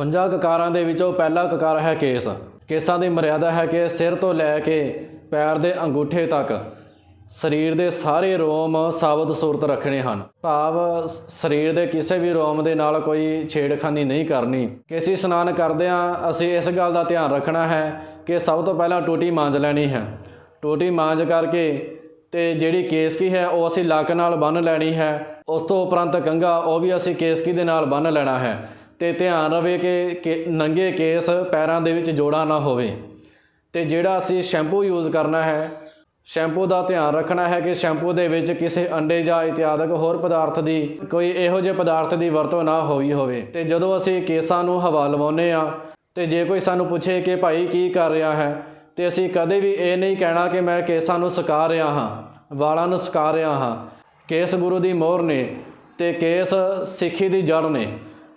ਪੰਜਾਂ ਕਕਾਰਾਂ ਦੇ ਵਿੱਚੋਂ ਪਹਿਲਾ ਕਕਾਰ ਹੈ ਕੇਸ। ਕੇਸਾਂ ਦੀ ਮਰਿਆਦਾ ਹੈ ਕਿ ਸਿਰ ਤੋਂ ਲੈ ਕੇ ਪੈਰ ਦੇ ਅੰਗੂਠੇ ਤੱਕ ਸਰੀਰ ਦੇ ਸਾਰੇ ਰੋਮ ਸਾਬਤ ਸੂਰਤ ਰੱਖਣੇ ਹਨ। ਭਾਵ ਸ- ਸਰੀਰ ਦੇ ਕਿਸੇ ਵੀ ਰੋਮ ਦੇ ਨਾਲ ਕੋਈ ਛੇੜਖਾਨੀ ਨਹੀਂ ਕਰਨੀ। ਕੇਸੀ ਇਸ਼ਨਾਨ ਕਰਦਿਆਂ ਅਸੀਂ ਇਸ ਗੱਲ ਦਾ ਧਿਆਨ ਰੱਖਣਾ ਹੈ ਕਿ ਸਭ ਤੋਂ ਪਹਿਲਾਂ ਟੂਟੀ ਮਾਂਜ ਲੈਣੀ ਹੈ। ਟੂਟੀ ਮਾਂਜ ਕਰਕੇ ਤੇ ਜਿਹੜੀ ਕੇਸਕੀ ਹੈ ਉਹ ਅਸੀਂ ਲੱਕ ਨਾਲ ਬੰਨ ਲੈਣੀ ਹੈ। ਉਸ ਤੋਂ ਉਪਰੰਤ ਕੰਘਾ ਉਹ ਵੀ ਅਸੀਂ ਕੇਸਕੀ ਦੇ ਨਾਲ ਬੰਨ ਲੈਣਾ ਹੈ? ਤੇ ਧਿਆਨ ਰਵੇ ਕਿ ਕਿ ਨੰਗੇ ਕੇਸ ਪੈਰਾਂ ਦੇ ਵਿੱਚ ਜੋੜਾ ਨਾ ਹੋਵੇ। ਤੇ ਜਿਹੜਾ ਅਸੀਂ ਸ਼ੈਂਪੂ ਯੂਜ਼ ਕਰਨਾ ਹੈ, ਸ਼ੈਂਪੂ ਦਾ ਧਿਆਨ ਰੱਖਣਾ ਹੈ ਕਿ ਸ਼ੈਂਪੂ ਦੇ ਵਿੱਚ ਕਿਸੇ ਅੰਡੇ ਜਾਂ ਇਤਿਆਦਿਕ ਹੋਰ ਪਦਾਰਥ ਦੀ ਕੋਈ ਇਹੋ ਜਿਹੇ ਪਦਾਰਥ ਦੀ ਵਰਤੋਂ ਨਾ ਹੋਈ ਹੋਵੇ। ਤੇ ਜਦੋਂ ਅਸੀਂ ਕੇਸਾਂ ਨੂੰ ਹਵਾ ਲਵਾਉਂਦੇ ਆ ਤੇ ਜੇ ਕੋਈ ਸਾਨੂੰ ਪੁੱਛੇ ਕਿ ਭਾਈ ਕੀ ਕਰ ਰਿਹਾ ਹੈ, ਤੇ ਅਸੀਂ ਕਦੇ ਵੀ ਇਹ ਨਹੀਂ ਕਹਿਣਾ ਕਿ ਮੈਂ ਕੇਸਾਂ ਨੂੰ ਸੁਕਾ ਰਿਹਾ ਹਾਂ, ਵਾਲਾਂ ਨੂੰ ਸੁਕਾ ਰਿਹਾ ਹਾਂ। ਕੇਸ ਗੁਰੂ ਦੀ ਮੋਹਰ ਨੇ ਤੇ ਕੇਸ ਸਿੱਖੀ ਦੀ ਜੜ ਨੇ।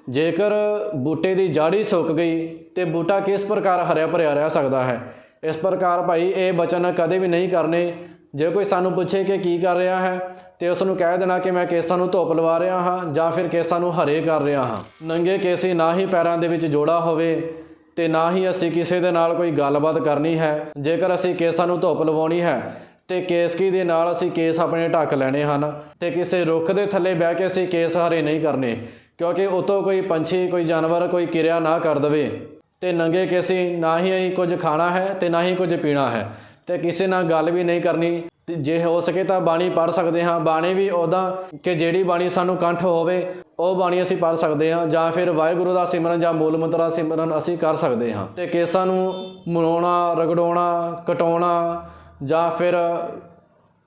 ਜੇਕਰ ਬੂਟੇ ਦੀ ਜੜ ਸੁੱਕ ਗਈ ਤੇ ਬੂਟਾ ਕਿਸ ਪ੍ਰਕਾਰ ਹਰਿਆ ਭਰਿਆ ਰਹਿ ਸਕਦਾ ਹੈ? ਇਸ ਪ੍ਰਕਾਰ ਭਾਈ ਇਹ ਬਚਨ ਕਦੇ ਵੀ ਨਹੀਂ ਕਰਨੇ। ਜੇ ਕੋਈ ਸਾਨੂੰ ਪੁੱਛੇ ਕਿ ਕੀ ਕਰ ਰਿਹਾ ਹੈ, ਤੇ ਉਸ ਨੂੰ ਕਹਿ ਦੇਣਾ ਕਿ ਮੈਂ ਕੇਸਾਂ ਨੂੰ ਧੁੱਪ ਲਵਾ ਰਿਹਾ ਹਾਂ ਜਾਂ ਫਿਰ ਕੇਸਾਂ ਨੂੰ ਹਰੇ ਕਰ ਰਿਹਾ ਹਾਂ। ਨੰਗੇ ਕੇਸੀ ਨਾ ਹੀ ਪੈਰਾਂ ਦੇ ਵਿੱਚ ਜੋੜਾ ਹੋਵੇ ਤੇ ਨਾ ਹੀ ਅਸੀਂ ਕਿਸੇ ਦੇ ਨਾਲ ਕੋਈ ਗੱਲਬਾਤ ਕਰਨੀ ਹੈ। ਜੇਕਰ ਅਸੀਂ ਕੇਸਾਂ ਨੂੰ ਧੁੱਪ ਲਵਾਉਣੀ ਹੈ, ਤੇ ਕੇਸਕੀ ਦੇ ਨਾਲ ਅਸੀਂ ਕੇਸ ਆਪਣੇ ਢੱਕ ਲੈਣੇ ਹਨ, ਤੇ ਕਿਸੇ ਰੁੱਖ ਦੇ ਥੱਲੇ ਬਹਿ ਕੇ ਅਸੀਂ ਕੇਸ ਹਰੇ ਨਹੀਂ ਕਰਨੇ। ਕਿਉਂਕਿ ਉਤੋਂ ਕੋਈ ਪੰਛੀ, ਕੋਈ ਜਾਨਵਰ, ਕੋਈ ਕਿਰਿਆ ਨਾ ਕਰ ਦਵੇ। ਤੇ ਨੰਗੇ ਕੇਸੀ, ਨਾ ਹੀ ਅਸੀਂ ਕੁਝ ਖਾਣਾ ਹੈ ਤੇ ਨਾ ਹੀ ਕੁਝ ਪੀਣਾ ਹੈ। ਤੇ ਕਿਸੇ ਨਾਲ ਗੱਲ ਵੀ ਨਹੀਂ ਕਰਨੀ। ਤੇ ਜੇ ਹੋ ਸਕੇ ਤਾਂ ਬਾਣੀ ਪੜ੍ਹ ਸਕਦੇ ਹਾਂ। ਬਾਣੀ ਵੀ ਉਹਦਾ ਕਿ ਜਿਹੜੀ ਬਾਣੀ ਸਾਨੂੰ ਕੰਠ ਹੋਵੇ, ਉਹ ਬਾਣੀ ਅਸੀਂ ਪੜ੍ਹ ਸਕਦੇ ਹਾਂ। ਜਾਂ ਫਿਰ ਵਾਹਿਗੁਰੂ ਦਾ ਸਿਮਰਨ ਜਾਂ ਮੂਲ ਮੰਤਰ ਦਾ ਸਿਮਰਨ ਅਸੀਂ ਕਰ ਸਕਦੇ ਹਾਂ। ਤੇ ਕੇਸਾਂ ਨੂੰ ਮਲਾਉਣਾ ਰਗੜਾਉਣਾ, ਕਟਾਉਣਾ ਜਾਂ ਫਿਰ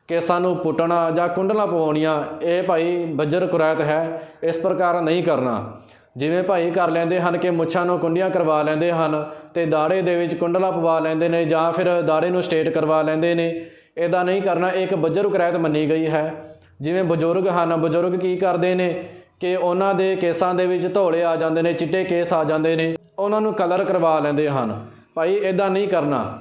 ਕੇਸਾਂ ਨੂੰ ਪੁੱਟਣਾ ਜਾਂ ਕੁੰਡਲਾਂ ਪਵਾਉਣੀਆਂ, ਇਹ ਭਾਈ ਬੱਜਰ ਕੁਰੈਤ ਹੈ, ਇਸ ਪ੍ਰਕਾਰ ਨਹੀਂ ਕਰਨਾ। ਜਿਵੇਂ ਭਾਈ ਕਰ ਲੈਂਦੇ ਹਨ ਕਿ ਮੁੱਛਾਂ ਨੂੰ ਕੁੰਡੀਆਂ ਕਰਵਾ ਲੈਂਦੇ ਹਨ ਤੇ ਦਾੜੇ ਦੇ ਵਿੱਚ ਕੁੰਡਲਾ ਪਵਾ ਲੈਂਦੇ ਨੇ ਜਾਂ ਫਿਰ ਦਾੜੇ ਨੂੰ ਸਟੇਟ ਕਰਵਾ ਲੈਂਦੇ ਨੇ ਇਦਾਂ ਨਹੀਂ ਕਰਨਾ ਇੱਕ ਬੱਜਰ ਕੁਰੈਤ ਮੰਨੀ ਗਈ ਹੈ। ਜਿਵੇਂ ਬਜ਼ੁਰਗ ਹਨ, ਬਜ਼ੁਰਗ ਕੀ ਕਰਦੇ ਨੇ ਕਿ ਉਹਨਾਂ ਦੇ ਕੇਸਾਂ ਦੇ ਵਿੱਚ ਧੋਲੇ ਆ ਜਾਂਦੇ ਨੇ, ਚਿੱਟੇ ਕੇਸ ਆ ਜਾਂਦੇ ਨੇ, ਉਹਨਾਂ ਨੂੰ ਕਲਰ ਕਰਵਾ ਲੈਂਦੇ ਹਨ। ਭਾਈ ਇਦਾਂ ਨਹੀਂ ਕਰਨਾ।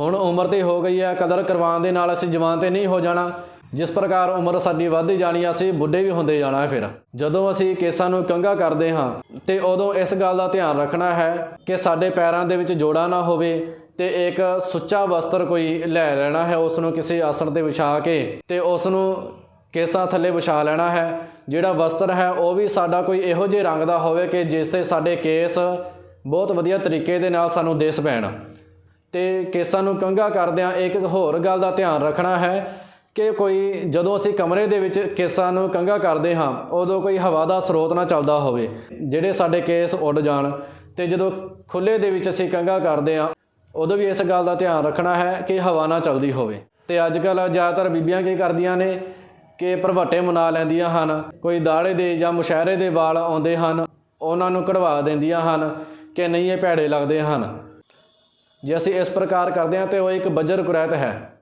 ਹੁਣ ਉਮਰ ਤੇ ਹੋ ਗਈ ਹੈ ਕਦਰ ਕਰਵਾਉਣ ਦੇ ਨਾਲ ਅਸੀਂ ਜਵਾਨ ਤੇ ਨਹੀਂ ਹੋ ਜਾਣਾ। ਜਿਸ ਪ੍ਰਕਾਰ ਉਮਰ ਸਾਡੀ ਵੱਧਦੀ ਜਾਣੀ ਆ, ਅਸੀਂ ਬੁੱਢੇ ਵੀ ਹੁੰਦੇ ਜਾਣਾ ਹੈ ਫਿਰ। ਜਦੋਂ ਅਸੀਂ ਕੇਸਾਂ ਨੂੰ ਕੰਘਾ ਕਰਦੇ ਹਾਂ ਤੇ ਉਦੋਂ ਇਸ ਗੱਲ ਦਾ ਧਿਆਨ ਰੱਖਣਾ ਹੈ ਕਿ ਸਾਡੇ ਪੈਰਾਂ ਦੇ ਵਿੱਚ ਜੋੜਾ ਨਾ ਹੋਵੇ ਤੇ ਇੱਕ ਸੁੱਚਾ ਵਸਤਰ ਕੋਈ ਲੈ ਲੈਣਾ ਹੈ ਉਸ ਨੂੰ ਕਿਸੇ ਆਸਣ ਤੇ ਵਿਛਾ ਕੇ ਤੇ ਉਸ ਨੂੰ ਕੇਸਾਂ ਥੱਲੇ ਵਿਛਾ ਲੈਣਾ ਹੈ। ਜਿਹੜਾ ਵਸਤਰ ਹੈ ਉਹ ਵੀ ਸਾਡਾ ਕੋਈ ਇਹੋ ਜਿਹੇ ਰੰਗ ਦਾ ਹੋਵੇ ਕਿ ਜਿਸ ਤੇ ਸਾਡੇ ਕੇਸ ਬਹੁਤ ਵਧੀਆ ਤਰੀਕੇ ਦੇ ਨਾਲ ਸਾਨੂੰ ਦਿਸ ਪੈਣ। ਤੇ ਕੇਸਾਂ ਨੂੰ ਕੰਘਾ ਕਰਦਿਆਂ ਇੱਕ ਹੋਰ ਗੱਲ ਦਾ ਧਿਆਨ ਰੱਖਣਾ ਹੈ ਕਿ ਕੋਈ ਜਦੋਂ ਅਸੀਂ ਕਮਰੇ ਦੇ ਵਿੱਚ ਕੇਸਾਂ ਨੂੰ ਕੰਘਾ ਕਰਦੇ ਹਾਂ, ਉਦੋਂ ਕੋਈ ਹਵਾ ਦਾ ਸਰੋਤ ਨਾ ਚੱਲਦਾ ਹੋਵੇ। ਜਿਹੜੇ ਸਾਡੇ ਕੇਸ ਉੱਡ ਜਾਣ ਤੇ ਜਦੋਂ ਖੁੱਲੇ ਦੇ ਵਿੱਚ ਅਸੀਂ ਕੰਘਾ ਕਰਦੇ ਹਾਂ, ਉਦੋਂ ਵੀ ਇਸ ਗੱਲ ਦਾ ਧਿਆਨ ਰੱਖਣਾ ਹੈ ਕਿ ਹਵਾ ਨਾ ਚੱਲਦੀ ਹੋਵੇ। ਤੇ ਅੱਜ ਕੱਲ੍ਹ ਜ਼ਿਆਦਾਤਰ ਬੀਬੀਆਂ ਕੀ ਕਰਦੀਆਂ ਨੇ ਕਿ ਭਰਵੱਟੇ ਮਨਾ ਲੈਂਦੀਆਂ ਹਨ, ਕੋਈ ਦਾੜੇ ਦੇ ਜਾਂ ਮੁਸ਼ਹਿਰੇ ਦੇ ਵਾਲ ਆਉਂਦੇ ਹਨ, ਉਹਨਾਂ ਨੂੰ ਕਢਵਾ ਦਿੰਦੀਆਂ ਹਨ ਕਿ ਨਹੀਂ ਇਹ ਭੈੜੇ ਲੱਗਦੇ ਹਨ। ਜੇ ਅਸੀਂ ਇਸ ਪ੍ਰਕਾਰ ਕਰਦੇ ਹਾਂ ਤੇ ਉਹ ਇੱਕ ਬੱਜਰ ਕੁਰੈਤ ਹੈ।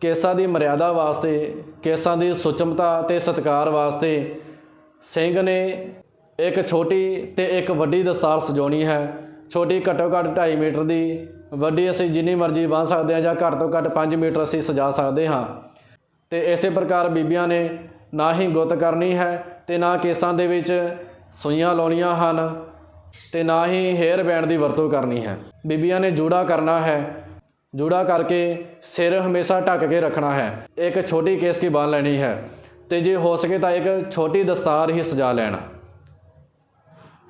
ਕੇਸਾਂ ਦੀ ਮਰਿਆਦਾ ਵਾਸਤੇ, ਕੇਸਾਂ ਦੀ ਸੁਚਮਤਾ ਤੇ ਸਤਕਾਰ ਵਾਸਤੇ ਸਿੰਘ ਨੇ ਇੱਕ ਛੋਟੀ ਤੇ ਇੱਕ ਵੱਡੀ ਦਸਤਾਰ ਸਜਾਉਣੀ ਹੈ। ਛੋਟੀ ਘੱਟੋ ਘੱਟ 2.5 ਮੀਟਰ ਦੀ, ਵੱਡੀ ਅਸੀਂ ਜਿੰਨੀ ਮਰਜ਼ੀ ਬਾਂਹ ਸਕਦੇ ਹਾਂ ਜਾਂ ਘੱਟ ਤੋਂ ਘੱਟ 5 ਮੀਟਰ ਅਸੀਂ ਸਜਾ ਸਕਦੇ ਹਾਂ। ਤੇ ਇਸੇ ਪ੍ਰਕਾਰ ਬੀਬੀਆਂ ਨੇ ਨਾ ਹੀ ਗੁੱਤ ਕਰਨੀ ਹੈ ਤੇ ਨਾ ਕੇਸਾਂ ਦੇ ਵਿੱਚ ਸੂਈਆਂ ਲਾਉਣੀਆਂ ਹਨ। ਤੇ ਨਾ ਹੀ ਹੇਅਰ ਬੈਂਡ ਦੀ ਵਰਤੋਂ ਕਰਨੀ ਹੈ। ਬੀਬੀਆਂ ਨੇ ਜੂੜਾ ਕਰਨਾ ਹੈ। ਜੂੜਾ ਕਰਕੇ ਸਿਰ ਹਮੇਸ਼ਾ ਢੱਕ ਕੇ ਰੱਖਣਾ ਹੈ। ਇੱਕ ਛੋਟੀ ਕੇਸ ਕੀ ਬਾਂਹ ਲੈਣੀ ਹੈ। ਤੇ ਜੇ ਹੋ ਸਕੇ ਤਾਂ ਇੱਕ ਛੋਟੀ ਦਸਤਾਰ ਹੀ ਸਜਾ ਲੈਣਾ।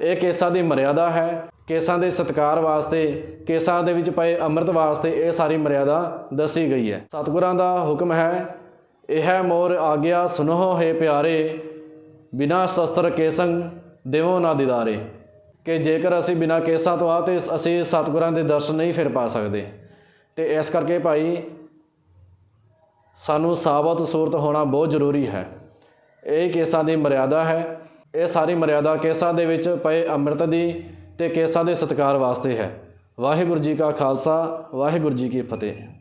ਇਹ ਕੇਸਾਂ ਦੀ ਮਰਿਆਦਾ ਹੈ। ਕੇਸਾਂ ਦੇ ਸਤਕਾਰ ਵਾਸਤੇ, ਕੇਸਾਂ ਦੇ ਵਿੱਚ ਪਏ ਅੰਮ੍ਰਿਤ ਵਾਸਤੇ ਇਹ ਸਾਰੀ ਮਰਿਆਦਾ ਦੱਸੀ ਗਈ ਹੈ। ਸਤਿਗੁਰਾਂ ਦਾ ਹੁਕਮ ਹੈ, ਇਹ ਮੋਰ ਆਗਿਆ ਸੁਨੋ ਹੈ ਪਿਆਰੇ, ਬਿਨਾ ਸ਼ਸਤਰ ਕੇਸੰ ਦੇਵੋ ਨਾ ਦਿਦਾਰੇ। ਕਿ ਜੇਕਰ ਅਸੀਂ ਬਿਨਾਂ ਕੇਸਾਂ ਤੋਂ ਆ ਤੇ ਅਸੀਂ ਸਤਿਗੁਰਾਂ ਦੇ ਦਰਸ਼ਨ ਨਹੀਂ ਫਿਰ ਪਾ ਸਕਦੇ। ਤੇ ਇਸ ਕਰਕੇ ਭਾਈ ਸਾਨੂੰ ਸਾਬਤ ਸੂਰਤ ਹੋਣਾ ਬਹੁਤ ਜ਼ਰੂਰੀ ਹੈ। ਇਹ ਕੇਸਾਂ ਦੀ ਮਰਿਆਦਾ ਹੈ। ਇਹ ਸਾਰੀ ਮਰਿਆਦਾ ਕੇਸਾਂ ਦੇ ਵਿੱਚ ਪਏ ਅੰਮ੍ਰਿਤ ਦੀ ਤੇ ਕੇਸਾਂ ਦੇ ਸਤਕਾਰ ਵਾਸਤੇ ਹੈ। ਵਾਹਿਗੁਰੂ ਜੀ ਕਾ ਖਾਲਸਾ, ਵਾਹਿਗੁਰੂ ਜੀ ਕੀ ਫਤਿਹ।